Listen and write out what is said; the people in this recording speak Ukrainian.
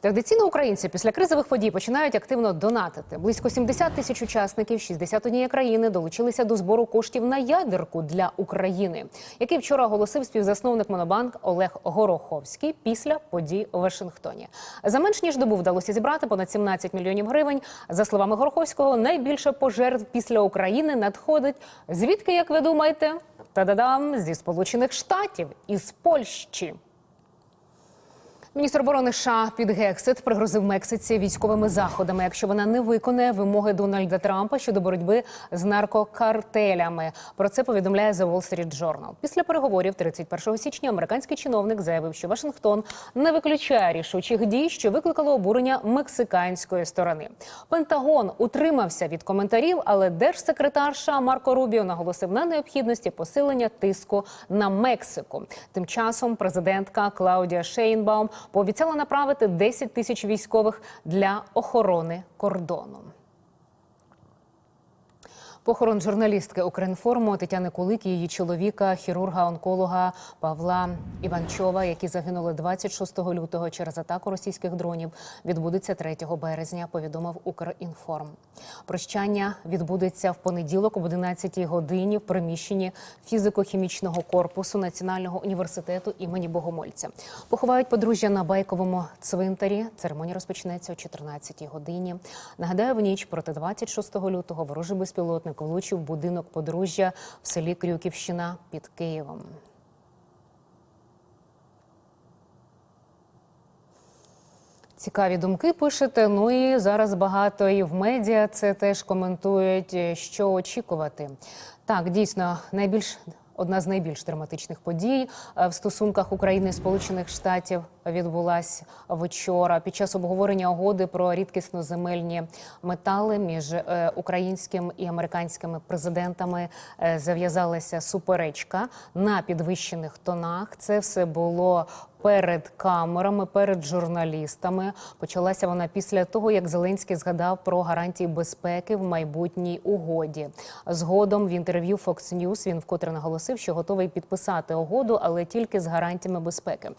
Традиційно українці після кризових подій починають активно донатити. Близько 70 тисяч учасників 61 країни долучилися до збору коштів на ядерку для України, який вчора оголосив співзасновник Монобанк Олег Гороховський після подій у Вашингтоні. За менш ніж добу вдалося зібрати понад 17 мільйонів гривень. За словами Гороховського, найбільше пожертв після України надходить. Звідки, як ви думаєте? Та-дадам зі Сполучених Штатів із Польщі. Міністр оборони США Піт Гексет пригрозив Мексиці військовими заходами, якщо вона не виконає вимоги Дональда Трампа щодо боротьби з наркокартелями. Про це повідомляє The Wall Street Journal. Після переговорів 31 січня американський чиновник заявив, що Вашингтон не виключає рішучих дій, що викликало обурення мексиканської сторони. Пентагон утримався від коментарів, але держсекретар США Марко Рубіо наголосив на необхідності посилення тиску на Мексику. Тим часом президентка Клаудія Шейнбаум пообіцяла направити 10 тисяч військових для охорони кордону. Похорон журналістки Укрінформу Тетяни Кулик і її чоловіка, хірурга-онколога Павла Іванчова, які загинули 26 лютого через атаку російських дронів, відбудеться 3 березня. Повідомив Укрінформ. Прощання відбудеться в понеділок об 11 годині в приміщенні фізико-хімічного корпусу Національного університету імені Богомольця. Поховають подружжя на байковому цвинтарі. Церемонія розпочнеться о 14 годині. Нагадаю, в ніч проти 26 лютого ворожий безпілотник влучив будинок подружжя в селі Крюківщина під Києвом. Цікаві думки пишете. Ну і зараз багато і в медіа це теж коментують, е, що очікувати. Так, дійсно, найбільш одна з найбільш драматичних подій е, в стосунках України і Сполучених Штатів відбулася вчора під час обговорення угоди про рідкісно земельні метали між е, українським і американськими президентами. е, Зав'язалася суперечка на підвищених тонах. Це все було перед камерами, перед журналістами. Почалася вона після того, як Зеленський згадав про гарантії безпеки в майбутній угоді. Згодом в інтерв'ю Fox News він вкотре наголосив, що готовий підписати угоду, але тільки з гарантіями безпеки.